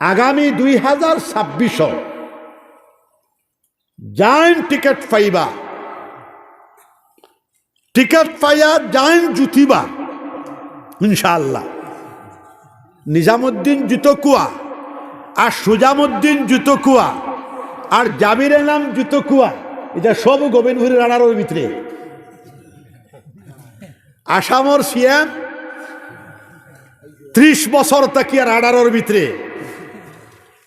আগামী দুই হাজার ছাব্বিশ জাইন টিকেট পাইবা। টিকেট পাইয়া জাইন জুতিবা ইনশাআল্লাহ। নিজামুদ্দিন জুতকুয়া আর সুজামুদ্দিন জুতকুয়া আর জাবিরের নাম জুতকুয়া, এটা সব গোবিন্দপুরের রানার ওই ভিতরে। আসামর সিএম ত্রিশ বছর তাকিয়া রাডারর ভিতরে।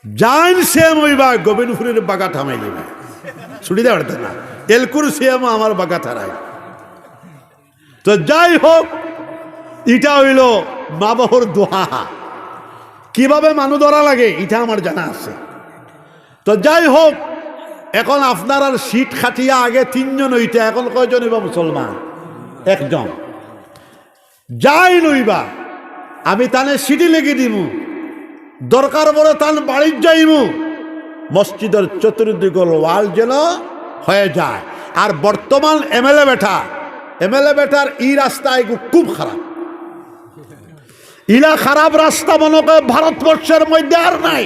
জান সিএম হইবা, গোবিন্দপুরের বাগা থামাই দিবে। ছুটি দেওয়ার না। এলকুর সিএম আমার বাগা থারাই তো যাই হোক এটা হইল মা বাবুর দোহা। কীভাবে মানু ধরা লাগে এটা আমার জানা আছে। তো যাই হোক, এখন আপনার আর সিট খাটিয়া আগে তিনজন হইতে, এখন কয়জন হইবা মুসলমান? একজন। যাই নইবা আমি তানে সিটি লেগে দিব দরকার বলে তান বাড়ির যাইমু। মসজিদের চতুর্দিক ওয়াল যেন হয়ে যায়। আর বর্তমান এমএলএ বেটা, এমএলএ বেঠার ই রাস্তা এগু খুব খারাপ। ইলা খারাপ রাস্তা মনে করে ভারতবর্ষের মধ্যে আর নাই।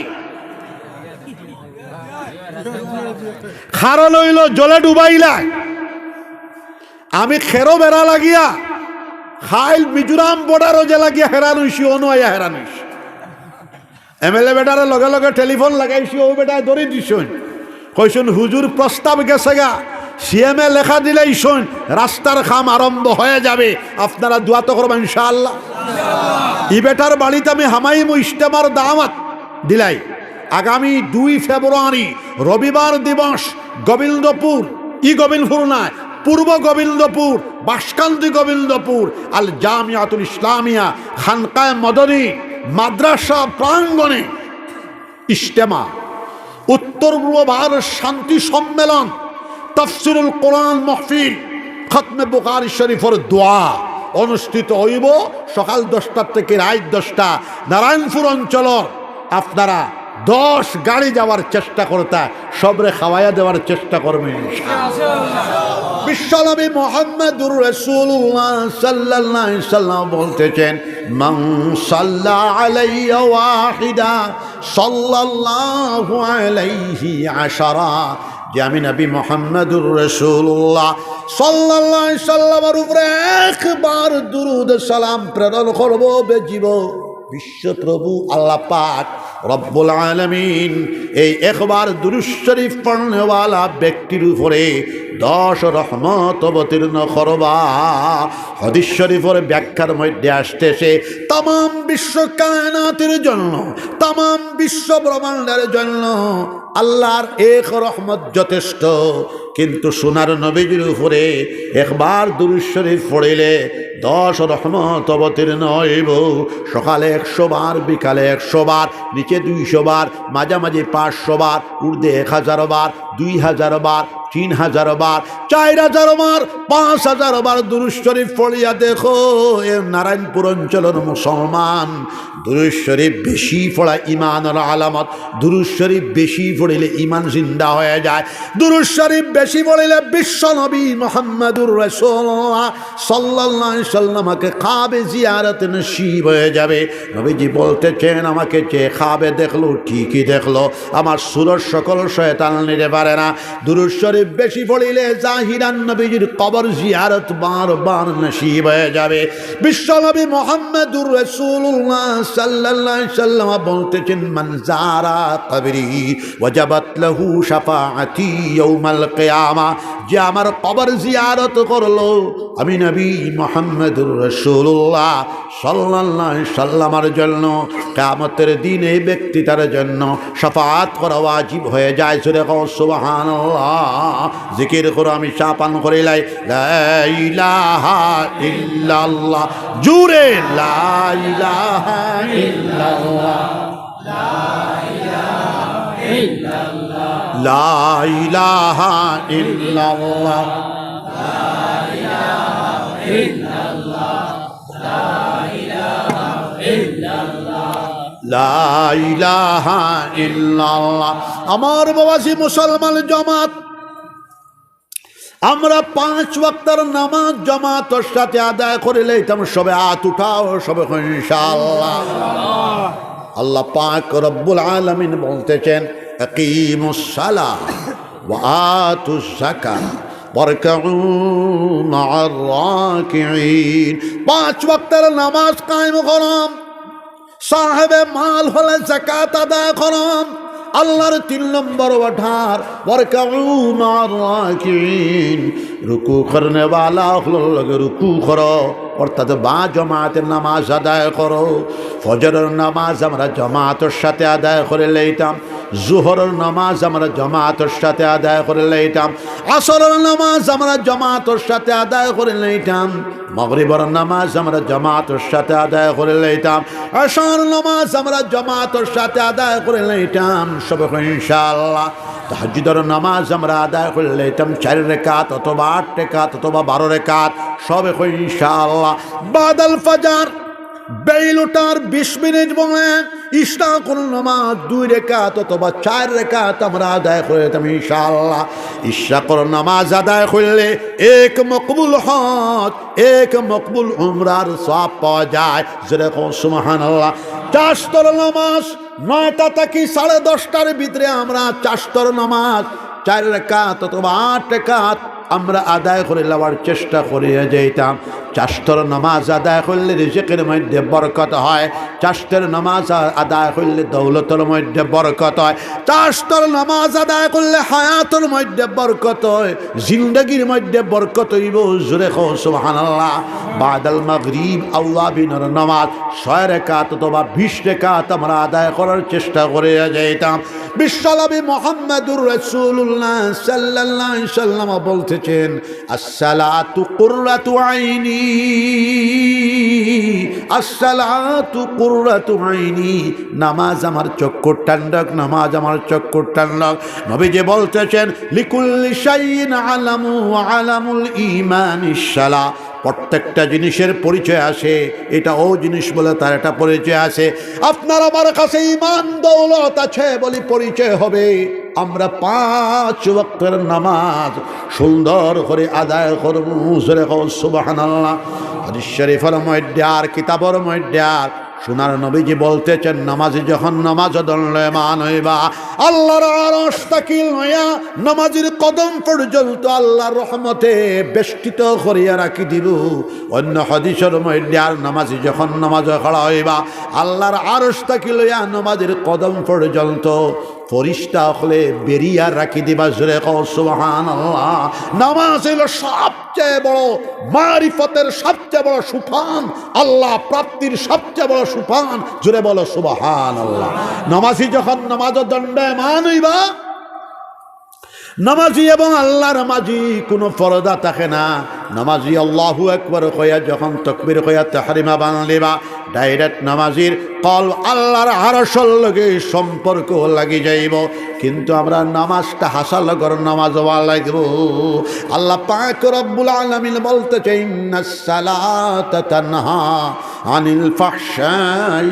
খারণ হইল জলে ডুবাইলায় আমি খেরো বেড়া লাগিয়া, খাইল মিজোরাম বর্ডারও যে লাগিয়া হেরান অনু আইয়া হেরান হইছি এমএলএ বেটারে লগে লগে টেলিফোন লাগাইছি ও বেটায় ধরে দিছুন। কইসুন হুজুর প্রস্তাব গেছে গা। সিএমএ লেখা দিলেই শুন রাস্তার খাম আরম্ভ হয়ে যাবে। আপনারা দোয়া তো করবেন ইনশাআল্লাহ। ই বেটার বাড়িতে আমি হামাইমু ইস্তেমার দাওয়াত দিলাই। আগামী দুই ফেব্রুয়ারি রবিবার দিবস গোবিন্দপুর ই গোবিন্দপুর নয় পূর্ব গোবিন্দপুর বাসকান্তি গোবিন্দপুর, আল জামিয়াতুল ইসলামিয়া, খানকায় মদনী, মাদ্রাসা প্রাঙ্গণে। ইস্তেমা উত্তর পূর্ব ভারত শান্তি সম্মেলন তফসিরুল কোরআন মহফিল, খতমে বুখারি শরীফর দোয়া অনুষ্ঠিত হইব সকাল দশটার থেকে রাত দশটা নারায়ণপুর অঞ্চল আপনারা দশ গাড়ি যাওয়ার চেষ্টা করতা, সবরে খাওয়াইয়া দেওয়ার চেষ্টা করবেন বিশ্বনবী মোহাম্মদুর রসুল্লাহ আলাইহি সাল্লাম বলতেছেন, মান সাল্লা আলাইয়া ওয়াহিদা সাল্লাল্লাহু আলাইহি আশারা। যে আমি নবী মোহাম্মদুর রসুল্লাহ আলাইহি সাল্লামের উপরে একবার দুরুদ সালাম প্রেরণ করব, বেজিব বিশ্বপ্রভু আল্লাহ পাক রব্বুল আলমিন এই একবার দুরুজ শরীফ পড়নেওয়ালা ব্যক্তির উপরে দশ রহমত অবতীর্ণ করবা। হদিস শরীফের ব্যাখ্যার মধ্যে আসতেছে তাম বিশ্ব কায়নাতের জন্য তাম বিশ্ব ব্রহ্মাণ্ডের জন্য আল্লাহর এক রহমত যথেষ্ট। কিন্তু সোনার নবীজির উপরে একবার দুরুজ শরীফ পড়িলে দশ রহমত অবতীর্ণ হইব। সকালে একশো বার, বিকালে একশো বার, নিচে দুইশো বার, মাঝামাঝি পাঁচশো বার উর্দে এক হাজার বার, দুই হাজার বার, তিন হাজার বার, চার হাজার বার, পাঁচ হাজার বার দুরুজ শরীফ পড়িয়া দেখো, এ নারায়ণপুর অঞ্চলের মুসলমান। দুরুজ শরীফ বেশি পড়া ইমানের আলামত দুরুজ শরীফ বেশি পড়িলে ইমান জিন্দা হয়ে যায়। দুরুজ শরীফ বেশি পড়িলে বিশ্ব নবী মোহাম্মদুর রসোল্লাহ সাল্লাহ সাল্লামাকে খাবে জিয়ারত নসিব হয়ে যাবে। নবীজি বলতেছেন, আমাকে যে খাবে দেখল, ঠিকই দেখল। আমার সুরর সকল শয়তান নিতে পারে না। দুরুজ শরীফ বেশি পড়িলে জাহিরান নবীজির কবর জিয়ারত বার বার নসিব হয়ে যাবে। বিশ্বনবী মোহাম্মদুর রসুল্লাহ সাল্লাহ সাল্লাম বলতেছেন মনজারা কবরি ওয়াজাবাত লাহু শাফাআতি ইয়াউমাল কিয়ামা। যে আমার কবর জিয়ারত করল, আমি নবী মোহাম্মদুর রসুল্লাহ সাল্লাহ সাল্লামার জন্য কামতের দিন ব্যক্তি তার জন্য সফাত করা ওয়াজিব হয়ে যায়। সুরে সুবাহান জিকির করো, আমি চা পান করিলাই লাইলাহা ইল্লাল্লাহ জুরে লাইলাহা ইল্লাল্লাহ। আমার বাবাজি মুসলমান জমাত, আমরা পাঁচ বক্তার নামাজ জমাতর সাথে আদায় করে লইতাম, সবে আত উঠাও, সবে ইনশাল্লাহ আল্লাহ পাক রব্বুল আলমিন বলতেছেন পাঁচ বক্তার নামাজ কায়ম করাম সাহেবে মাল হলে জাকাত আদায় করম। আল্লাহর তিন নম্বর ওঠার রুকু করনে বালা হল রুকু করো। অর্থাৎ বা জমাতের নামাজ আদায় করো। ফজরের নামাজ আমরা জমাতের সাথে আদায় করে লইতাম। জোহরের নামাজ আমরা জমাতের সাথে আদায় করে লইতাম। আসরের নামাজ আমরা জমাতের সাথে আদায় করে লইতাম। মগরিবর নামাজ আমরা জমাতের সাথে আদায় করে লইতাম। আসার নামাজ আমরা জমাতের সাথে আদায় করে লইতাম। সব ইনশাআল্লাহ। তাহাজুদর নামাজ আমরা আদায় করে লইতাম চার রেখাত অথবা আট রেখাত অথবা বারো রেখাত, সব ইনশাআল্লাহ। বাদল ফাজার, বেইল ওঠার বিশ মিনিট বলে ইশরা কোন নামাজ দুই রেখাত অথবা চার রেখাত আমরা আদায় করে যেতাম ইনশাআল্লাহ। ইশরা কোন নামাজ আদায় করলে এক মকবুল হজ, এক মকবুল উমরার সব পাওয়া যায়। যেরকম সুমাহান আল্লাহ চাষতর নামাজ নয়টা থেকে সাড়ে দশটার ভিতরে আমরা চাষতর নামাজ চার রেখাত অথবা আট রেখাত আমরা আদায় করে নেওয়ার চেষ্টা করিয়া যাইতাম। চাষতর নামাজ আদায় করলে রিজিকের মধ্যে বরকত হয়। চাষতের নামাজ আদায় করলে দৌলতের মধ্যে বরকত হয়। চাষতর নামাজ আদায় করলে হায়াতের মধ্যে বরকত হয়। জিন্দগির মধ্যে বরকত হইব, জোরে খো সুবহানাল্লাহ। বাদাল মাগরিব, আল্লাহ বিনর নামাজ। ছয় রেখাত অথবা বিশ রেখাত আমরা আদায় করার চেষ্টা করে যাইতাম। বিশ্বনবী মোহাম্মদুর রসুল্লাহ সাল্লাল্লাহ সাল্লাম বলতেছেন আসসালাতু আইনি আসসালাতু আইনি, নামাজ আমার চক্কর টান্ডক নামাজ আমার চক্কর টান্ডক নবী যে বলতেছেন লিকুল শাইন আলামু, আলামুল ইমান ইসসালা প্রত্যেকটা জিনিসের পরিচয় আসে এটা ও জিনিস বলে তার একটা পরিচয় আছে আপনার আমার কাছে ইমান দৌলত আছে বলি পরিচয় হবে। আমরা পাঁচ ওয়াক্তের নামাজ সুন্দর করে আদায় করব। সুবাহান আল্লাহ শরীফের আর কিতাবর মধ্যে আর সোনার নবীজি বলতেছেন, নামাজি যখন নামাজ দণ্ডমান হইবা, আল্লাহর আরশ তাকিল হইয়া নামাজির কদম পর্যন্ত আল্লাহর রহমতে বেষ্টিত করিয়া রাখি দিব। অন্য হদিসর আর নামাজি যখন নামাজ খড়া হইবা, আল্লাহর আরশ তাকিল হইয়া নামাজির কদম পর্যন্ত ফরিস্তা হলে বেরিয়া রাখি দিবা জোরে সুবহান আল্লাহ নামাজ হইল সবচেয়ে বড়, মারিফতের সবচেয়ে বড় সুফান, আল্লাহ প্রাপ্তির সবচেয়ে বড় সুফান। জোরে বলো সুবহান আল্লাহ নামাজি যখন নামাজ দণ্ডে মানইবা নামাজি এবং আল্লাহর মাঝি কোনো ফরদা থাকে না। নামাজি আল্লাহু একবার কয়া যখন তকবির কয়া তাহারিমা বানলিবা ডাইরেক্ট নামাজির কল আল্লাহর হারসল লগে সম্পর্ক লাগি যাইব। কিন্তু আমরা নামাজটা হাসাল কর নামাজ লাগবো। আল্লাহ পাক রব্বুল আলমিন বলতে চাই তানহা আনিল ফাহশাই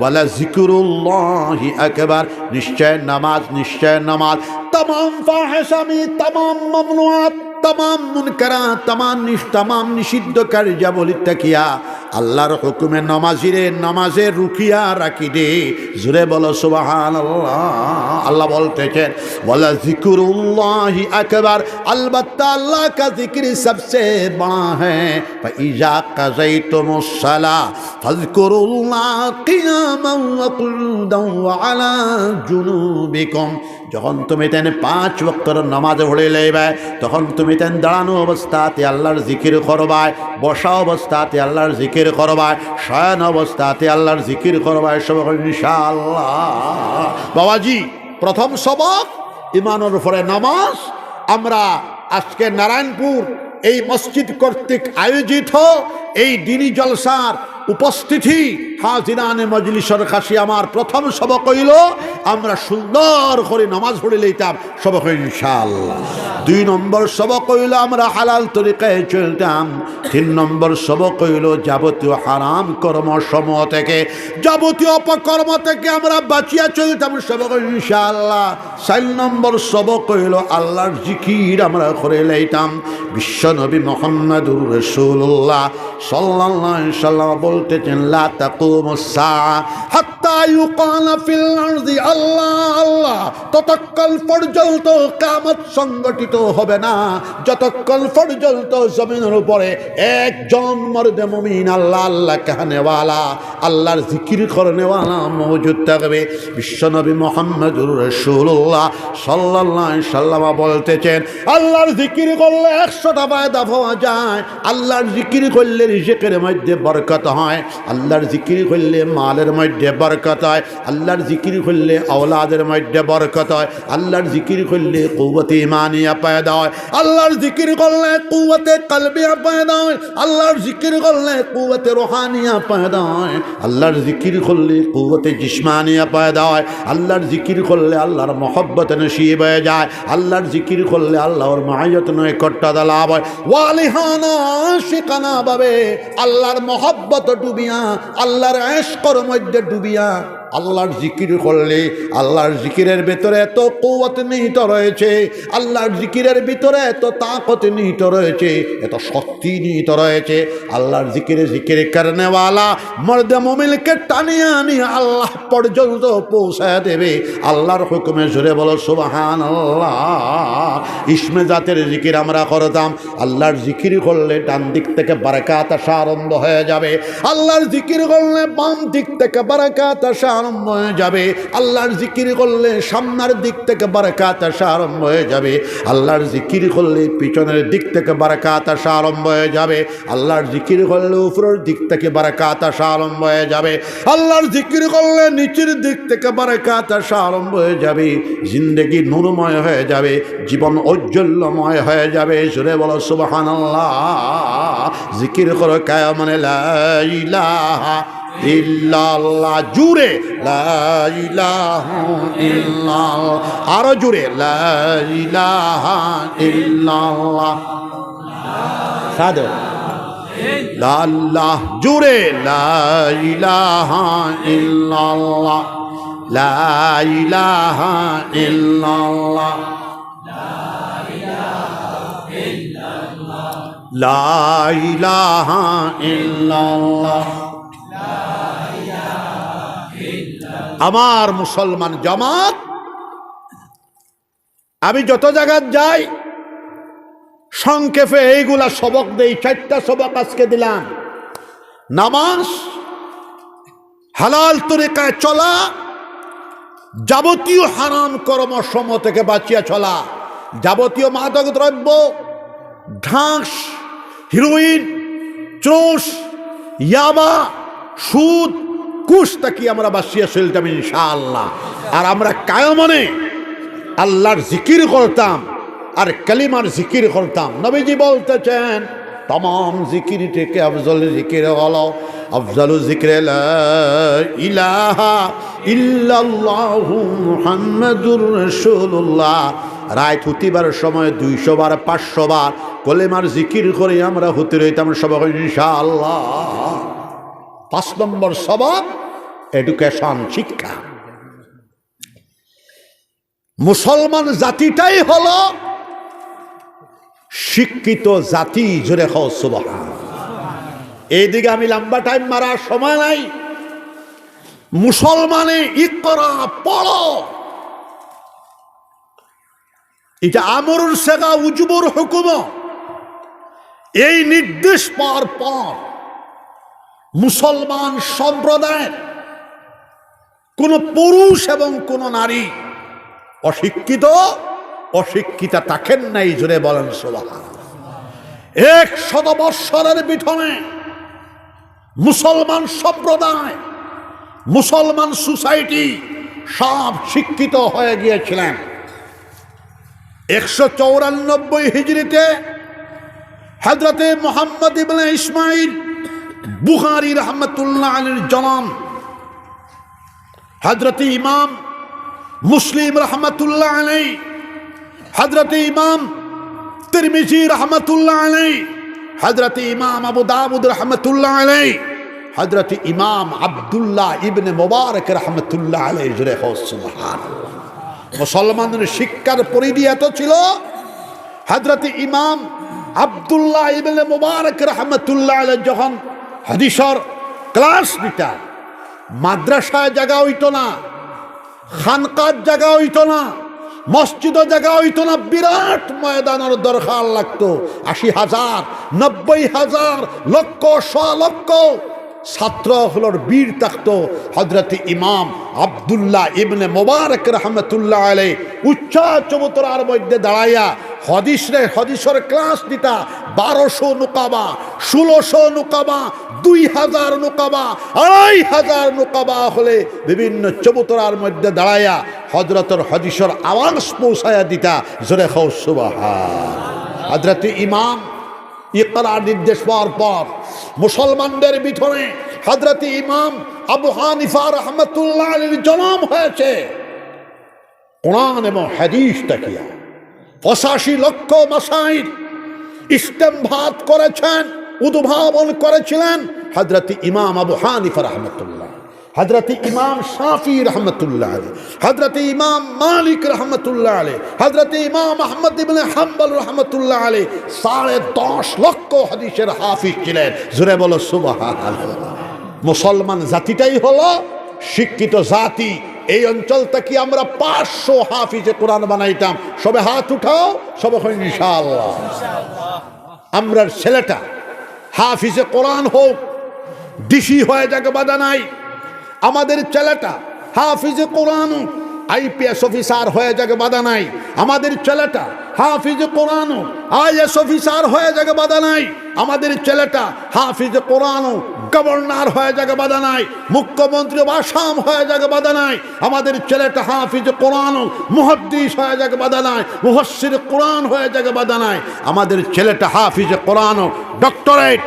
ওয়ালা যিকরুল্লাহি আকবার। নিশ্চয় নামাজ নিশ্চয় নামাজ। তাম ফাহশামি তাম মামনুয়াত তাম মুনকারা তামান নিষ তামাম নিষিদ্ধ কার্যাবলী তাকিয়া আল্লাহর হুকুমে নমাজিরে, নমাজে রুকিয়া রাখি দে। জুরে বলো সুবাহান আল্লাহ বলতেছেন বলে জিকুরুল্লাহি আকবার। আলবত্তা আল্লাহ কা জিকির সবসে বড়া হ্যাঁ ইজা কাজাই তুমসালা ফজকুরুল্লাহ কিয়ামাও ওয়া কুলুদাও ওয়া আলা যখন তুমি তেন পাঁচ বক্তর নামাজে ভরে লইবে, তখন তুমি তেন দাঁড়ানো অবস্থাতে আল্লাহর জিকির করবায়, বসা অবস্থাতে আল্লাহর জিকির করবায়, শয়ন অবস্থাতে আল্লাহর জিকির করবায় সব বাবাজি, প্রথম সবক ইমানের উপরে নামাজ। আমরা আজকে নারায়ণপুর এই মসজিদ কর্তৃক আয়োজিত এই দিনী জলসার উপস্থিতি। হাজিরানে মজলিসর কাছে আমার প্রথম সবক হইল, আমরা সুন্দর করে নামাজ পড়ে লইতাম, সবক ইনশাআল্লাহ। দুই নম্বর সবক হইল, আমরা হালাল তরিকায় চলতাম। তিন নম্বর সবক হইল, যাবতীয় হারাম কর্ম সমূহ থেকে, যাবতীয় অপকর্ম থেকে আমরা বাঁচিয়া চলতাম, সবক ইনশাআল্লাহ। চার নম্বর সবক হইল, আল্লাহর জিকির আমরা করে লইতাম। বিশ্ব নবী মোহাম্মদুর রসুল্লাহ সাল্লাহ সাল্লাম বলতেছেন আল্লাহ আল্লাহ, ততক্ষণ পর্যন্ত কামত সংগঠিত হবে না। যতক্ষণ পর্যন্ত জমিনের উপরে একজন মর্দে মুমিন আল্লাহ আল্লাহ কাহানেওয়ালা, আল্লাহর জিকির করনেওয়ালা মজুদ থাকবে। বিশ্বনবী মোহাম্মদুর রসুল্লাহ সাল্লাহ সাল্লামা বলতেছেন, আল্লাহর জিকির করলে একশোটা ফায়দা পাওয়া যায়। আল্লাহর জিকির করলে রিজেকের মধ্যে বরকত হয়। আল্লাহর জিকির করলে মালের মধ্যে বরকত হয়, আল্লাহর জিকির করলে আওলাদের মধ্যে বরকত হয়, আল্লাহর জিকির করলে কৌবতে ইমানিয়া পায়দা হয়, আল্লাহর জিকির করলে কুয়াতে কলবিয়া পায়দা হয়, আল্লাহর জিকির করলে কুয়াতে রোহানিয়া পায়দা হয়, আল্লাহর জিকির করলে কুয়াতে জিসমানিয়া পায়দা হয়, আল্লাহর জিকির করলে আল্লাহর মহব্বত নসিব হয়ে যায়, আল্লাহর জিকির করলে আল্লাহর মাহায়ত নয় কট্টাদা লাভ হয়, ওয়ালিহানা শিকানা বাবে আল্লাহর মহব্বত ডুবিয়া আল্লাহর এশকর মধ্যে ডুবিয়া। আল্লাহর জিকির করলে, আল্লাহর জিকিরের ভেতরে এত কৌয়াত নিহিত রয়েছে, আল্লাহর জিকিরের ভিতরে এত তাকত নিহিত রয়েছে, এত শক্তি নিহিত রয়েছে। আল্লাহর জিকিরে জিকির কারণেওয়ালা মর্দে মমিলকে টানিয়ে আনি আল্লাহ পর্যন্ত পৌঁছায় দেবে। আল্লাহর হুকুমে জুড়ে বলো সুবাহান আল্লাহ ইসমে জাতের জিকির আমরা করতাম। আল্লাহর জিকির করলে ডান দিক থেকে বারাকাত আসা আরম্ভ হয়ে যাবে। আল্লাহর জিকির করলে বাম দিক থেকে বারাকাত আসা আরম্ভ হয়ে যাবে। আল্লাহর জিকির করলে সামনের দিক থেকে বারাকাত আসা আরম্ভ হয়ে যাবে। আল্লাহর জিকির করলে পিছনের দিক থেকে বারাকাত আসা আরম্ভ হয়ে যাবে। আল্লাহর জিকির করলে উপরের দিক থেকে বারাকাত আসা আরম্ভ হয়ে যাবে। আল্লাহর জিকির করলে নিচের দিক থেকে বারাকাত আসা আরম্ভ হয়ে যাবে। জিন্দগি নুরময় হয়ে যাবে। জীবন ঔজ্জ্বল্যময় হয়ে যাবে। সুরে বলো সুবাহান জিকির করো কায় মানে লা ইলাহা ইল্লাল্লাহ, জুড়ে, লা ইলাহা ইল্লাল্লাহ, আরও জুড়ে, লা ইলাহা ইল্লাল্লাহ। সাদর লাল্লাহ, জুড়ে, লা ইলাহা ইল্লাল্লাহ, লা ইলাহা ইল্লাল্লাহ। লা ইলাহা ইল্লাল্লাহ। আমার মুসলমান জামাত, আমি যত জায়গায় যাই, সংক্ষেপে এইগুলা সবক দেই, চারটা সবক আজকে দিলাম। নামাজ হালাল তরিকায় চলা, যাবতীয় হারাম কর্মসম থেকে বাঁচিয়া চলা, যাবতীয় মাদক দ্রব্য ঢাস হিরোইন চোষ ইয়াবা, সুদ কুশ তাকি আমরা বাসিয়া চলতাম ইনশাআল্লাহ? আর আমরা কায়মনে আল্লাহর জিকির করতাম, আর কালিমার জিকির করতাম। নবীজি বলতেছেন, তমাম জিকির থেকে আফজল জিকির হলো। আফজল জিকির ইলাহা ইল্লাল্লাহু মুহাম্মাদুর রাসূলুল্লাহ। রায় থুতিবার সময় দুইশো বার, পাঁচশো বার কলেমার জিকির করে আমরা হতে রইতাম সবাই ইনশাআল্লাহ। পাঁচ নম্বর সবক এডুকেশন শিক্ষা। মুসলমান জাতিটাই হল শিক্ষিত জাতি, জোরে সুবাহ এইদিকে আমি লম্বা টাইম মারার সময় নাই। মুসলমানে ইকরা, পড়ো। এটা আমরুর সেগা উজুবুর হুকুম। এই নির্দেশ পাওয়ার পর মুসলমান সম্প্রদায়ের কোন পুরুষ এবং কোন নারী অশিক্ষিত, অশিক্ষিতা থাকেন নাই জুড়ে বলেন সোলা এক শত বৎসরের পিঠনে মুসলমান সম্প্রদায়, মুসলমান সোসাইটি সব শিক্ষিত হয়ে গিয়েছিলেন। একশো চৌরানব্বই হিজড়িতে হজরতে মোহাম্মদ ইবনে ইসমাইল বুখারি রহমতুল্লাহ আলীর জনম হজরত ইমাম মুসলিম রহমতুল্লাহ আলাই হজরত ইমাম তিরমিজি রহমতুল্লাহ আলাই হজরত ইমাম আবু দাউদ রহমতুল্লাহ আলাই হজরত ইমাম আবদুল্লাহ ইবনে মোবারক রহমতুল্লাহ আলাই জুড়ে সুবহান মুসলমানের শিক্ষার পরিধি এত ছিল? হজরত ইমাম আবদুল্লাহ ইবনে মোবারক রহমতুল্লাহ আলাই যখন হাদিসর ক্লাস নিতা মাদ্রাসায় জায়গা হইতো না, খানকার জায়গা হইতো না, মসজিদ জায়গা হইতো না, বিরাট ময়দানের দরকার লাগতো। আশি হাজার, নব্বই হাজার, লক্ষ, শ লক্ষ ছাত্র হলোর বীর থাকত হজরত ইমাম আবদুল্লাহ ইবনে মোবারক রহমতুল্লাহ আলে উচ্চা চবুতরার মধ্যে দাঁড়াইয়া হদিসরে হদিসর ক্লাস দিতা বারোশো নোকাবা, ষোলোশো নোকাবা দুই হাজার নোকাবা আড়াই হাজার নোকাবা হলে বিভিন্ন চবুতরার মধ্যে দাঁড়াইয়া হজরতর হদিসর আওয়াজ পৌঁছায়া দিতা, জোরে খাও সুবাহা হজরত ইমাম ইকরা নির্দেশ পাওয়ার পর মুসলমানদের ভিতরে হজরত ইমাম আবু হানিফা রহমতুল্লাহ জন্ম হয়েছে। কোরআন এবং হাদিস তাকিয়া পঁচাশি লক্ষ মাসাইল ইস্তেমভাত করেছেন, উদ্ভাবন করেছিলেন হজরত ইমাম আবু হানিফা রহমতুল্লাহ। হজরত ইমাম শাফি রহমতুল্লাহ আলী হজরত ইমাম মালিক রহমতুল্লাহ আলী হজরত ইমাম আহমদ ইবনে হাম্বল রহমতুল্লাহ আলী সাড়ে দশ লক্ষ হাদিসের হাফিজ ছিলেন। জুড়ে বলো সুবাহ মুসলমান জাতিটাই হলো শিক্ষিত জাতি। এই অঞ্চল থেকে আমরা পাঁচশো হাফিজে কোরআন বানাইতাম। সবে হাত উঠাও, সবে হয় ইনশাআল্লাহ। আমরার ছেলেটা হাফিজে কোরআন হোক, ডিসি হয়ে যাকে বাধা নাই আমাদের ছেলেটা হাফিজে কোরআন, আইপিএস অফিসার হয়ে যাকে বাধা নাই আমাদের ছেলেটা হাফিজে কোরআন, আইএস অফিসার হয়ে যাকে বাধা নাই আমাদের ছেলেটা হাফিজে কোরআন, গভর্নর হয়ে যাকে বাধা নাই মুখ্যমন্ত্রী আসাম হয়ে যাকে বাধা নাই আমাদের ছেলেটা হাফিজ কোরআন, মুহদ্দিস হয়ে যাকে বাধা নাই মুহসির কোরআন হয়ে যাকে বাধা নাই আমাদের ছেলেটা হাফিজ কোরআন, doctorate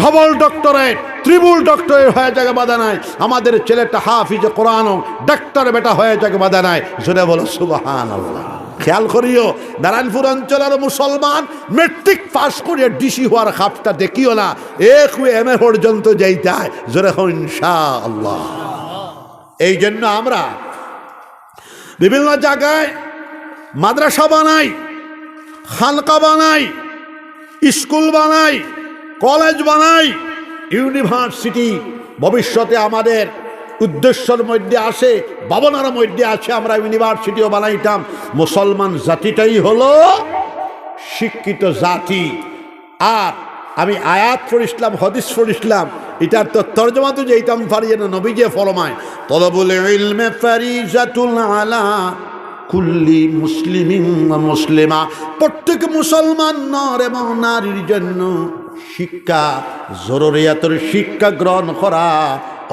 double doctorate triple doctorate হয়ে যাকে বাধা নাই আমাদের ছেলেটা হাফিজ কোরআন ডাক্তার বেটা হয়ে যাকে বাধা নাই জোরে বলো সুবাহান আল্লাহ খেয়াল করিও, নারায়ণপুর অঞ্চলের মুসলমান মেট্রিক পাস করিয়া ডিসি হওয়ার খাপটা দেখিও না। এক এম এ পর্যন্ত যাইতায় জোরে হন আল্লাহ এই জন্য আমরা বিভিন্ন জায়গায় মাদ্রাসা বানাই, খানকা বানাই, স্কুল বানাই কলেজ বানাই, ইউনিভার্সিটি ভবিষ্যতে আমাদের উদ্দেশ্যের মধ্যে আসে, ভাবনার মধ্যে আছে আমরা ইউনিভার্সিটিও বানাইতাম। মুসলমান জাতিটাই হলো শিক্ষিত জাতি। আর আমি আয়াত পড়িসলাম হদিস পড়িসলাম এটার তো তর্জমা তো যেতাম পারি যেন নবী যে ফরমায়, তলবুল ইলমে ফারিজাতুল আলা কুল্লি মুসলিমিন ওয়া মুসলিমা। প্রত্যেক মুসলমান নর এবং নারীর জন্য শিক্ষা, জরুরিয়াতের শিক্ষা গ্রহণ করা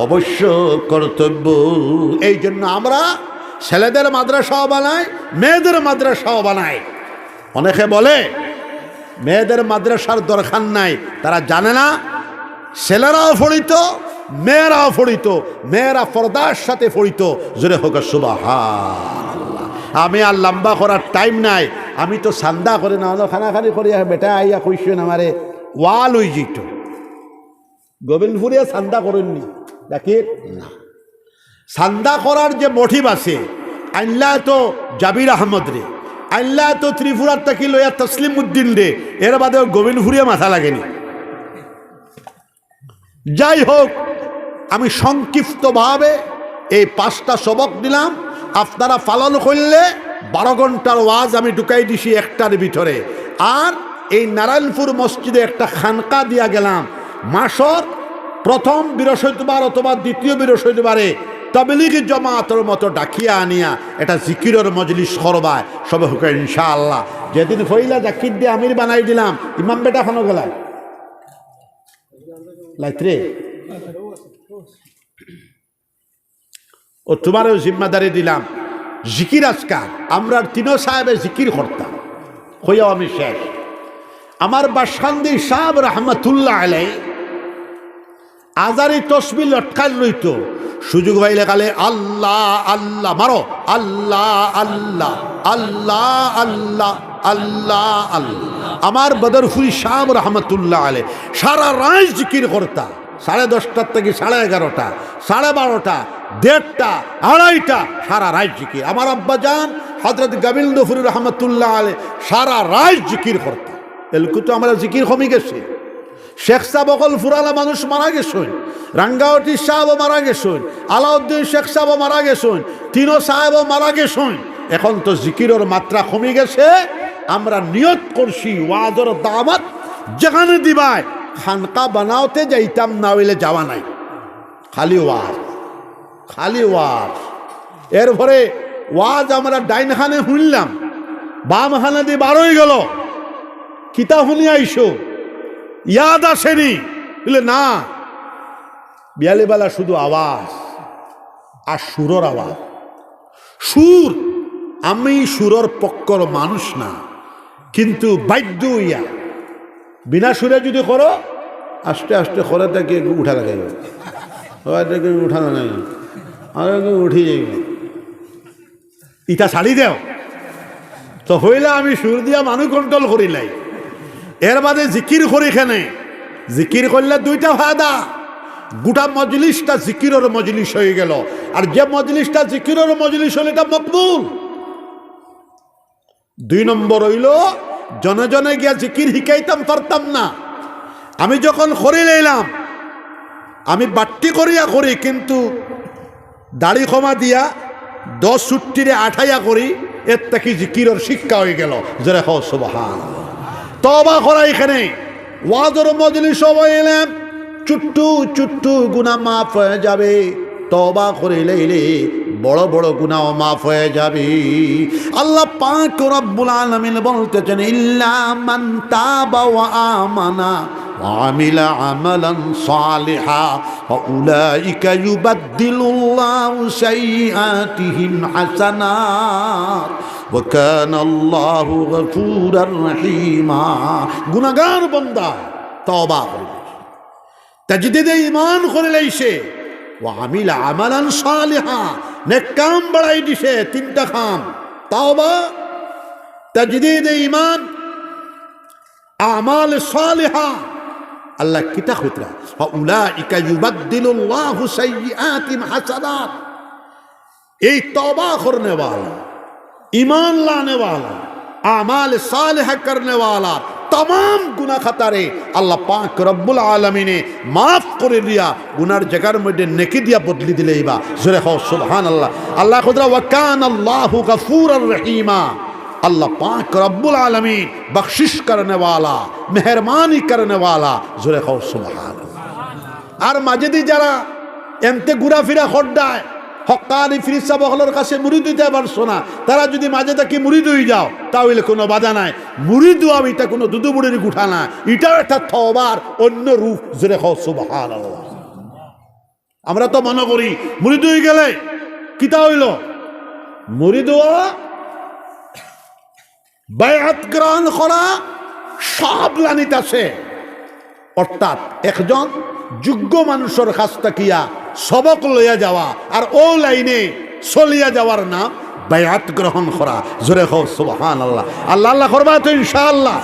অবশ্য কর্তব্য। এই জন্য আমরা ছেলেদের মাদ্রাসাও বানাই, মেয়েদের মাদ্রাসাও বানাই। অনেকে বলে, মেয়েদের মাদ্রাসার দরকার নাই। তারা জানে না, ছেলেরাও ফড়িত মেয়েরাও ফড়িত মেয়েরা পর্দার সাথে ফড়িত জোরে হোক আমি আর লম্বা করার টাইম নাই। আমি তো সান্দা করে না হলো খানাখানি করিয়া, বেটা আইয়া কইসেন আমারে ওয়াল ওই জিত গোবিন্দপুরিয়া সান্দা করেননি। দেখি? না। সান্দা করার যে মঠিব আছে আইনলা তো জাবির আহমদ রে আইনলা তো ত্রিপুরার তাকি লইয়া তসলিম উদ্দিন রে, এর বাদেও গোবিন্দপুরিয়া মাথা লাগেনি। যাই হোক, আমি সংক্ষিপ্তভাবে এই পাঁচটা সবক দিলাম। আপনারা পালন করলে বারো ঘণ্টার ওয়াজ আমি ঢুকাই দিছি একটার ভিতরে। আর এই নারায়ণপুর মসজিদে একটা খানকা দিয়া গেলাম। মাসর প্রথম বৃহস্পতিবার অথবা দ্বিতীয় বৃহস্পতিবারে তবলিগ জমাতর মতো ডাকিয়া আনিয়া এটা জিকিরের মজলিস করবায়। সবে হুকে ইনশাআল্লাহ। যেদিন ফইলা জাকির দিয়ে আমির বানাই দিলাম, ইমাম বেটা খানো গেলায়? ও তোমারও জিম্মাদারি দিলাম। জিকির আজকার আমরা তিনো সাহেবের জিকির করতাম। হইয়াও আমি শেষ। আমার বাসান্দি সাহেব রহমতুল্লাহ আলাই আজারি তসবি লটকাল রইত সুযোগ পাইলে কালে, আল্লাহ আল্লাহ, মারো, আল্লাহ আল্লাহ আল্লাহ আল্লাহ আল্লাহ আল্লাহ। আমার বদরফুল শাহ রহমতুল্লাহ আলে সারা রায় জিকির করতা। সাড়ে দশটার থেকে সাড়ে এগারোটা, সাড়ে বারোটা, দেড়টা, আড়াইটা, সারা রায় জিকির। আমার আব্বা যান হজরত গোবিন্দফুর রহমতুল্লাহ আলে সারা রায় জিকির করতা। এলকু আমরা জিকির কমে গেছে। শেখ সাহেব অকল ফুরালা মানুষ মারা গেছেন রাঙ্গাওটি সাহেবও মারা গেছেন, আলাউদ্দিন শেখ সাহেবও মারা গেছেন তিনো সাহেবও মারা গেছেন। এখন তো জিকিরের মাত্রা কমে গেছে। আমরা নিয়ত করছি ওয়াজর দাওয়াত যেখানে দিবায়, খানকা বানাওতে যাইতাম না হইলে যাওয়া নাই। খালি ওয়াজ খালি ওয়াজ। এরপরে ওয়াজ আমরা ডাইনখানে শুনলাম, বামখানে দিয়ে বার হয়ে গেল। কিতা শুনি আইসো। ইয়াদ আসেনি। বলে, না, বিয়ালিবেলা শুধু আওয়াজ আর সুরর আওয়াজ। সুর, আমি সুরর পক্ষর মানুষ না, কিন্তু বাদ্য ইয়া। বিনা সুরে যদি করো, আস্তে আস্তে করে তাকে উঠা লাগাইব তাকে উঠা লাগাইব আর উঠি যাইব ইটা ছাড়ি দেও। তো হইলে আমি সুর দিয়া মানুষ কন্ট্রোল করিলাই এর বাদে জিকির করি এখানে জিকির করলে দুইটা ফায়দা। গোটা মজলিসটা জিকিরের মজলিস হয়ে গেল। আর যে মজলিসটা জিকিরের মজলিস হলে এটা মকবুল। দুই নম্বর হইল, জনে জনে গিয়া জিকির শিকাইতাম পারতাম না। আমি যখন করি লইলাম, আমি বাট্টি করিয়া করি, কিন্তু দাড়ি ক্ষমা দিয়া দশ ছুট্টিরে আঠাইয়া করি, এর থেকে জিকিরের শিক্ষা হয়ে গেল। জরে হো সুবহান তবা করা এখানে ওয়াজর মজলি সবাই এলাম চুট্টু চুট্টু গুনা মাফ হয়ে যাবে তবা করে লইলে বড় বড় গুনাও মাফ হয়ে যাবে আল্লাহ পাক রব্বুল আলামিন বলতেছেন ইল্লা মান তাবা ওয়া আমানা وعمل عملا صالحا فأولئك يبدل الله سيئاتهم حسنات وكان الله غفورا رحيما তাজদিদে ঈমান করে লইছে ওয়া আমিলা আমালান সালিহা। নেক বাড়াই দিছে তিনটা কাম তওবা, তাজদিদে ঈমান। আমাল সালিহা। আল্লাহ কিতা খুতরা? উলাইকা ইউবাদদিলুল্লাহু সাইয়্যাতিম হাসানাত। এই তওবা করনে ওয়ালা ईमान लाने वाला आमाल सालिह करने वाला तमाम গুনাহ খাতারে আল্লাহ পাক রব্বুল আলামিনে মাফ করে দিয়া গুনার জায়গার মধ্যে নেকি দিয়া বদলি দিলে এইবা জোরে হও সুবহানাল্লাহ আল্লাহ খুদরা ওয়া কান আল্লাহু গফুরুর রহিমা अल्लाह पाक रब्बुल आलमीन बख्शिश करने वाला मेहरबानी करने वाला জোরে খাও সুবহান আর মাঝেদি যারা এমতে ঘুরাফিরা খড্ডায় হকানি ফিরিসা বহলের কাছে মুড়ি দিতে পারছ না। তারা যদি মাঝে থাকি মুড়ি দুই যাও, তাহলে কোনো বাধা নাই। মুড়ি দেওয়া এটা কোনো দুদু মুড়ির গুঠা না। এটাও একটা থবার অন্য রূপ। জোরে খাও আমরা তো মনে করি, মুড়ি দুই গেলে কিতা হইল? মুড়ি দেওয়া, বায়াত গ্রহণ করা সব লানিত আছে। অর্থাৎ একজন যোগ্য মানুষের কাছ থাকিয়া সবক লইয়া যাওয়া, আর ও লাইনে চলিয়া যাওয়ার নাম বায়াত গ্রহণ করা। জোরে হোক সুবাহ আল্লাহ আল্লাহ আল্লাহ করবা তো ইনশাআল্লাহ।